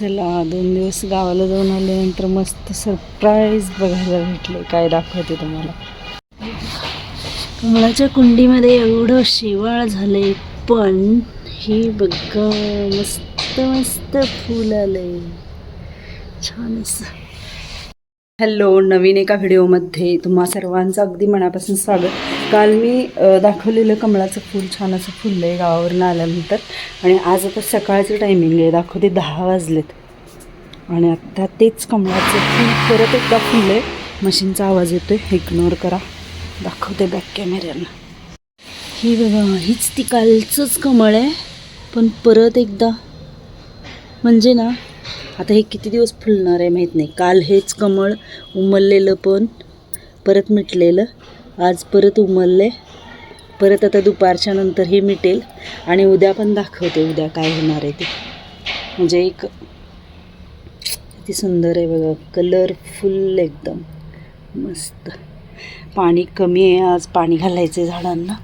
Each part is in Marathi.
चला दोन दिवस गावाला जाऊन आल्यानंतर मस्त सरप्राईज बघायला भेटले काय दाखवते तुम्हाला? कमळाच्या कुंडीमध्ये एवढं शेवाळ झालंय पण हे बघ मस्त मस्त फूल आलंय. छान असं. हॅलो नवीन एका व्हिडिओमध्ये तुम्हा सर्वांचं अगदी मनापासून स्वागत. काल मी दाखवलेलं कमळाचं फूल छान असं फुललं आहे गावावरून आल्यानंतर. आणि आज आता सकाळचं टायमिंग आहे. दाखवते दहा वाजलेत. आणि आत्ता तेच कमळाचं फूल परत एकदा फुललं आहे मशीनचा आवाज येतो आहे इग्नोर करा. दाखवते बॅक कॅमेऱ्याला ही बघा हीच ती कालचंच कमळ आहे. पण परत एकदा म्हणजे ना आता हे किती दिवस फुलणार आहे माहीत नाही. काल हेच कमळ उमललेलं पण परत मिटलेलं. आज परत उमलले. परत आता दुपारच्या नंतर हे मिटेल आणि उद्या पण दाखवते उद्या काय होणार आहे ते. म्हणजे एक किती सुंदर आहे बघा कलरफुल एकदम. मस्त. पाणी कमी आहे आज पाणी घालायचं आहे झाडांना.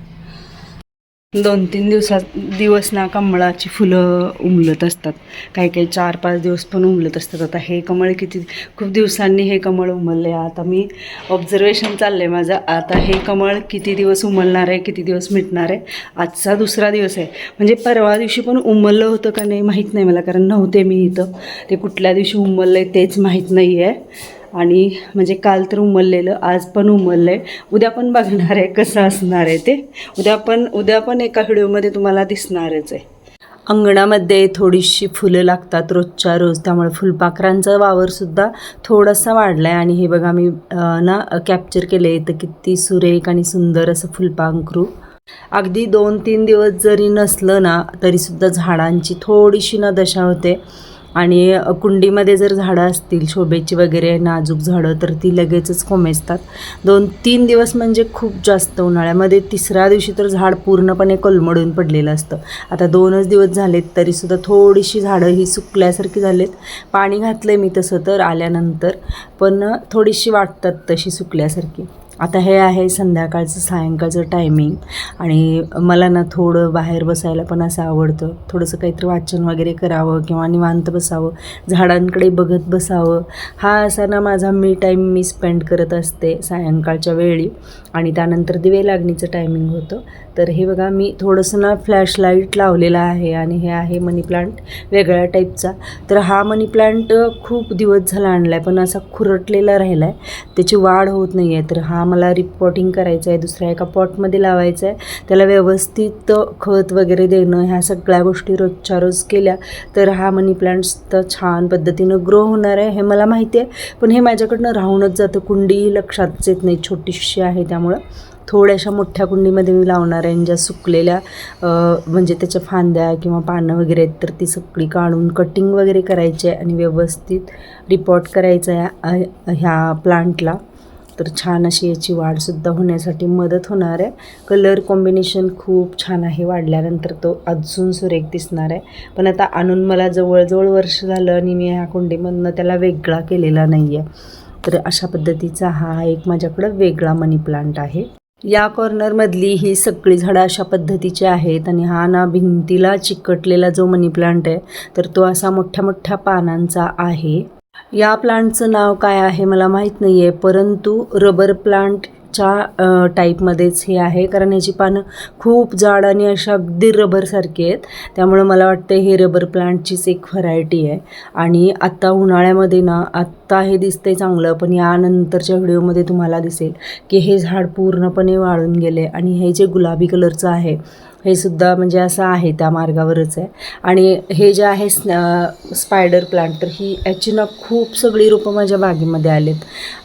दोन तीन दिवसात दिवस ना कमळाची फुलं उमलत असतात. काही काही चार पाच दिवस पण उमलत असतात. आता हे कमळ किती खूप दिवसांनी हे कमळ उमलले आता मी ऑब्झर्वेशन चाललं आहे माझं. आता हे कमळ किती दिवस उमलणार आहे किती दिवस मिटणार आहे आजचा दुसरा दिवस आहे. म्हणजे परवा दिवशी पण उमललं होतं का नाही माहीत नाही मला कारण नव्हते मी इथं. ते कुठल्या दिवशी उमललं आहे तेच माहीत नाही आहे आणि म्हणजे काल तर उमललेलं आज पण उमललं आहे उद्या पण बघणार आहे कसं असणार आहे ते. उद्या पण उद्या पण एका व्हिडिओमध्ये तुम्हाला दिसणारच आहे. अंगणामध्ये थोडीशी फुलं लागतात रोजच्या रोज त्यामुळे फुलपाखरांचा वावरसुद्धा थोडासा वाढला आहे आणि हे बघा मी ना कॅप्चर केलं आहे तर किती सुरेख आणि सुंदर असं फुलपाखरू. अगदी दोन तीन दिवस जरी नसलं ना तरीसुद्धा झाडांची थोडीशी ना दशा होते. आणि कुंडीमध्ये जर झाडं असतील शोभेची वगैरे नाजूक झाडं तर ती लगेचच कोमेजतात. दोन तीन दिवस म्हणजे खूप जास्त उन्हाळ्यामध्ये तिसऱ्या दिवशी तर झाड पूर्णपणे कोलमडून पडलेलं असतं. आता दोनच दिवस झालेत तरीसुद्धा थोडीशी झाडं ही सुकल्यासारखी झालेत. पाणी घातलं आहे मी तसं तर आल्यानंतर पण थोडीशी वाटतात तशी सुकल्यासारखी. आता हे आहे संध्याकाळचं सायंकाळचं टायमिंग आणि मला ना थोडं बाहेर बसायला पण असं आवडतं. थोडंसं काहीतरी वाचन वगैरे करावं किंवा निवांत बसावं. झाडांकडे बघत बसावं. हा असा ना माझा मी टाईम मी स्पेंड करत असते सायंकाळच्या वेळी. आणि त्यानंतर दिवे लागणीचं टायमिंग होतं. तर हे बघा मी थोडंसं ना फ्लॅशलाईट लावलेला आहे आणि हे आहे मनी प्लांट वेगळ्या टाईपचा तर हा मनी प्लांट खूप दिवस झाला आणला आहे पण असा खुरटलेला राहिला आहे त्याची वाढ होत नाही आहे तर हा मला रिपोर्टिंग करायचं आहे दुसऱ्या एका पॉटमध्ये लावायचं आहे. त्याला व्यवस्थित खत वगैरे देणं ह्या सगळ्या गोष्टी रोजच्या रोज केल्या तर हा मनी प्लांट्स तर छान पद्धतीनं ग्रो होणार आहे हे मला माहिती आहे. पण हे माझ्याकडनं राहूनच जातं कुंडी लक्षातच येत नाही छोटीशी आहे त्यामुळं. थोड्याशा मोठ्या कुंडीमध्ये मी लावणार आहे आणि ज्या सुकलेल्या म्हणजे त्याच्या फांद्या किंवा पानं वगैरे आहेत तर ती सगळी काढून कटिंग वगैरे करायची आहे आणि व्यवस्थित रिपोर्ट करायचं आहे ह्या प्लांटला तर छान अशी याची वाढसुद्धा होण्यासाठी मदत होणार आहे. कलर कॉम्बिनेशन खूप छान आहे वाढल्यानंतर तो अजून सुरेख दिसणार आहे. पण आता आणून मला जवळजवळ वर्ष झालं आणि मी ह्या कुंडीमधनं त्याला वेगळा केलेला नाही आहे तर अशा पद्धतीचा हा एक माझ्याकडं वेगळा मनी प्लांट आहे. या कॉर्नरमधली ही सगळी झाडं अशा पद्धतीची आहेत आणि हा ना भिंतीला चिकटलेला जो मनी प्लांट आहे तर तो असा मोठ्या मोठ्या पानांचा आहे. या प्लांटचं नाव काय आहे मला माहीत नाही आहे परंतु रबर प्लांटच्या टाईपमध्येच हे आहे. कारण याची पानं खूप जाड आणि अशा अगदी रबरसारखी आहेत. त्यामुळं मला वाटतं हे रबर प्लांटचीच एक व्हरायटी आहे. आणि आत्ता उन्हाळ्यामध्ये ना आत्ता हे दिसतंय चांगलं पण यानंतरच्या व्हिडिओमध्ये तुम्हाला दिसेल की हे झाड पूर्णपणे वाळून गेले. आणि हे जे गुलाबी कलरचं आहे हे सुद्धा म्हणजे असं आहे त्या मार्गावरच आहे. आणि हे जे आहे स्न- स्पायडर प्लांट तर ही याची ना खूप सगळी रोपं माझ्या बागेमध्ये आलेत.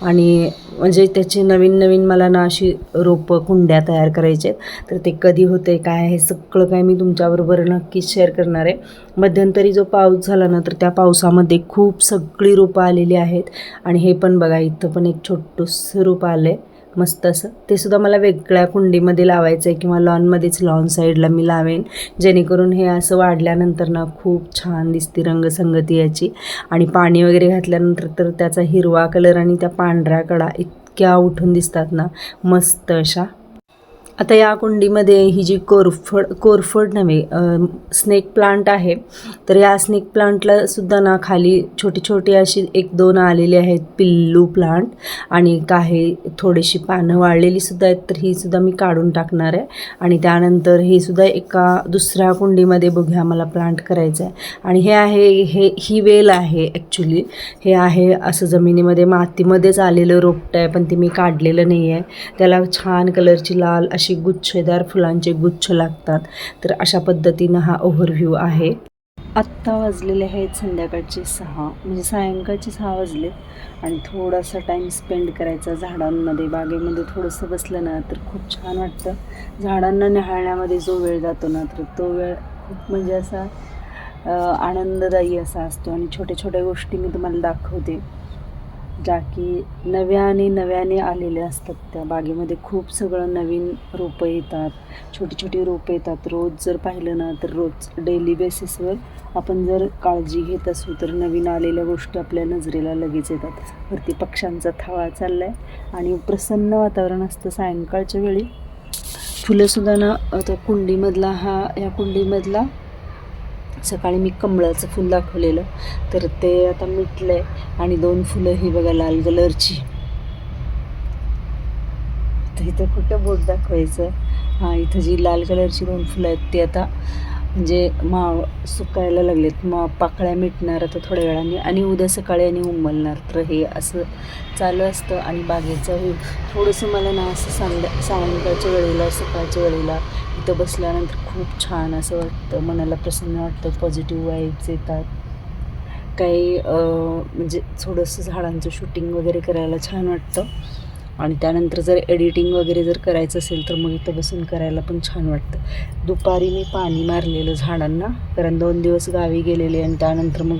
आणि म्हणजे त्याची नवीन नवीन मला ना अशी रोपं कुंड्या तयार करायचे आहेत. तर ते कधी होते काय हे सगळं काय मी तुमच्याबरोबर नक्कीच शेअर करणार आहे. मध्यंतरी जो पाऊस झाला ना तर त्या पावसामध्ये खूप सगळी रोपं आलेली आहेत. आणि हे पण बघा इथं पण एक छोटंसं रोप आलं आहे मस्त असं. ते सुद्धा मला वेगळ्या कुंडीमध्ये लावायचं आहे किंवा लॉनमध्येच लॉन साईडला मी लावेन. जेणेकरून हे असं वाढल्यानंतर ना खूप छान दिसते रंगसंगती याची. आणि पाणी वगैरे घातल्यानंतर तर त्याचा हिरवा कलर आणि त्या पांढऱ्या कडा इतक्या उठून दिसतात ना. मस्त अशा. आता या कुंडीमध्ये ही जी कोरफड कोरफड नव्हे स्नेक प्लांट आहे तर या स्नेक प्लांटला सुद्धा ना खाली छोटी छोटी अशी एक दोन आलेली आहेत पिल्लू प्लांट आणि काही थोडीशी पानं वाळलेली सुद्धा आहेत तर ही सुद्धा मी काढून टाकणार आहे. आणि त्यानंतर हे सुद्धा एका दुसऱ्या कुंडीमध्ये बघूया मला प्लांट करायचं आहे आणि हे आहे हे ही वेल आहे ॲक्च्युली हे आहे असं जमिनीमध्ये मातीमध्येच आलेलं रोपटं आहे पण ते मी काढलेलं नाही आहे त्याला छान कलरची लाल अशी गुच्छेदार फुलांचे गुच्छ लागतात. तर अशा पद्धतीनं हा ओव्हरव्ह्यू आहे. आत्ता वाजलेले आहेत संध्याकाळचे सहा. म्हणजे सायंकाळचे सहा वाजले आणि थोडासा टाईम स्पेंड करायचा झाडांमध्ये. बागेमध्ये थोडंसं बसलं ना तर खूप छान वाटतं. झाडांना निहाळण्यामध्ये जो वेळ जातो ना तर तो वेळ खूप म्हणजे असा आनंददायी असा असतो. आणि छोट्या छोट्या गोष्टी मी तुम्हाला दाखवते. ज्या की नव्याने नव्याने आलेल्या असतात त्या बागेमध्ये. खूप सगळं नवीन रोपं येतात. छोटी छोटी रोपं येतात. रोज जर पाहिलं ना तर रोज डेली बेसिसवर आपण जर काळजी घेत असू तर नवीन आलेल्या गोष्टी आपल्या नजरेला लगेच येतात. वरती पक्ष्यांचा थवा चालला आहे आणि प्रसन्न वातावरण असतं. सायंकाळच्या वेळी फुलंसुद्धा ना आता कुंडीमधला हा या कुंडीमधला सकाळी मी कमळाचं फुल दाखवलेलं. तर ते आता मिटलं आहे आणि दोन फुलं ही बघा लाल कलरची. तर इथं कुठं बोट दाखवायचं? हां इथं जी लाल कलरची दोन फुलं आहेत ती आता म्हणजे माव सुकायला लागलेत. मग पाकळ्या मिटणार आता थोड्या वेळाने आणि उद्या सकाळी आणि उमलणार तर हे असं चालू असतं आणि बागेचं हे थोडंसं मला ना असं सांग सायंकाळच्या वेळेला सकाळच्या वेळेला इथं बसल्यानंतर खूप छान असं वाटतं. मनाला प्रसन्न वाटतं. पॉझिटिव्ह वाईब्स येतात. काही म्हणजे थोडंसं झाडांचं शूटिंग वगैरे करायला छान वाटतं. आणि त्यानंतर जर एडिटिंग वगैरे जर करायचं असेल तर मग इथं बसून करायला पण छान वाटतं. दुपारी मी पाणी मारलेलं झाडांना कारण दोन दिवस गावी गेलेले आणि त्यानंतर मग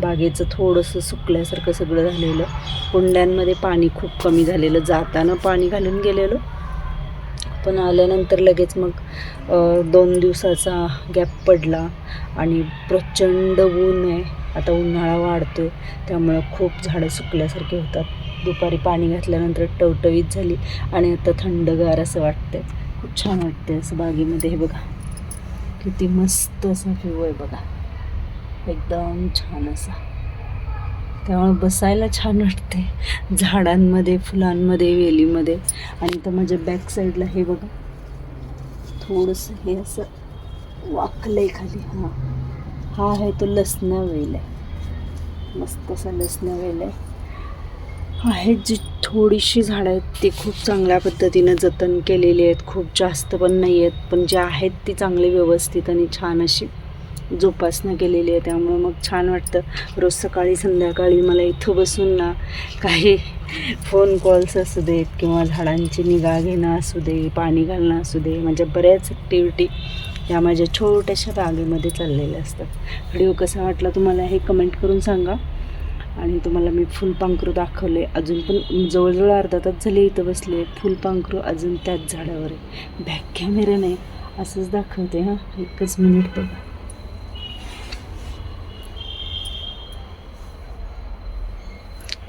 बागेचं थोडंसं सुकल्यासारखं सगळं झालेलं. कुंड्यांमध्ये पाणी खूप कमी झालेलं. जाताना पाणी घालून गेलेलं. पण आल्यानंतर लगेच मग दोन दिवसाचा गॅप पडला आणि प्रचंड ऊन आहे. आता उन्हाळा वाढतो आहे त्यामुळं खूप झाडं सुकल्यासारखे होतात. दुपारी पाणी घातल्यानंतर टवटवीत झाली आणि आता थंडगार असं वाटतंय. खूप छान वाटतंय असं बागेमध्ये. हे बघा. किती मस्त असा व्ह्यू आहे बघा. एकदम छान असा. त्यामुळे बसायला छान वाटते झाडांमध्ये फुलांमध्ये वेलीमध्ये. आणि तर माझ्या बॅक साईडला हे बघा. थोडंसं हे असं वाकलंय खाली. हां. हा आहे तो लसणा वेल आहे. मस्त असा लसणा वेल आहे. आहेत जी थोडीशी झाडं आहेत ती खूप चांगल्या पद्धतीनं जतन केलेली आहेत. खूप जास्त पण नाही आहेत पण जी आहेत ती चांगली व्यवस्थित आणि छान अशी जोपासना केलेली आहे. त्यामुळं मग छान वाटतं. रोज सकाळी संध्याकाळी मला इथं बसून ना काही फोन कॉल्स असू देत किंवा झाडांची निगा घेणं असू दे पाणी घालणं असू दे माझ्या बऱ्याच ॲक्टिव्हिटी या माझ्या छोट्याशा बागेमध्ये चाललेल्या असतात. व्हिडिओ कसा वाटला तुम्हाला हे कमेंट करून सांगा. आणि तुम्हाला मी फुलपांखरू दाखवले. अजून पण जवळजवळ अर्धा तास झाले इथं बसले. फुलपांखरू अजून त्याच झाडावर आहे. बॅक कॅमेरा नाही असंच दाखवते हां. एकच मिनिट बघा.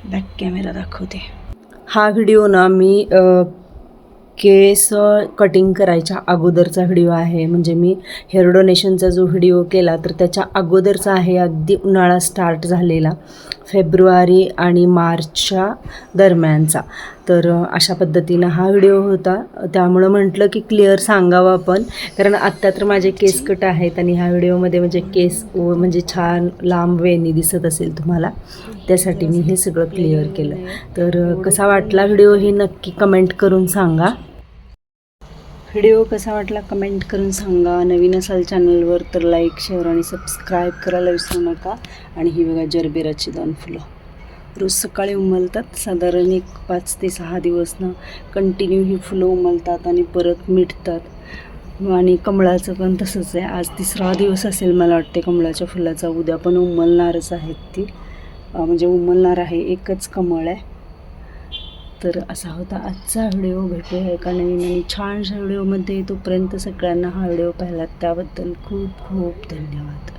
बॅक कॅमेरा दाखवते. हा व्हिडिओ ना मी केस कटिंग करायच्या अगोदरचा व्हिडिओ आहे. म्हणजे मी हेअर डोनेशनचा जो व्हिडिओ केला तर त्याच्या अगोदरचा आहे. अगदी उन्हाळा स्टार्ट झालेला फेब्रुवारी आणि मार्चच्या दरम्यानचा. तर अशा पद्धतीनं हा व्हिडिओ होता. त्यामुळं म्हटलं की क्लिअर सांगावं आपण. कारण आत्ता तर माझे केस कट आहेत आणि ह्या व्हिडिओमध्ये म्हणजे केस म्हणजे छान लांब वेणी दिसत असेल तुम्हाला. त्यासाठी मी हे सगळं क्लिअर केलं. तर कसा वाटला व्हिडिओ हे नक्की कमेंट करून सांगा. व्हिडिओ कसा वाटला कमेंट करून सांगा. नवीन असाल चॅनलवर तर लाईक शेअर आणि सबस्क्राईब करायला विसरू नका. आणि ही बघा जरबेराची दोन फुलं. रोज सकाळी उमलतात साधारण एक पाच ते सहा दिवस ना कंटिन्यू ही फुलं उमलतात आणि परत मिटतात. आणि कमळाचं पण तसंच आहे. आज तिसरा दिवस असेल मला वाटते कमळाच्या फुलाचा. उद्या पण उमलणारच आहेत ती. म्हणजे उमलणार आहे एकच कमळ आहे. तर असा होता आजचा व्हिडिओ. भेटूया एका नवीन आणि छानशा व्हिडिओमध्ये. तोपर्यंत सगळ्यांना हा व्हिडिओ पाहिला त्याबद्दल खूप खूप धन्यवाद.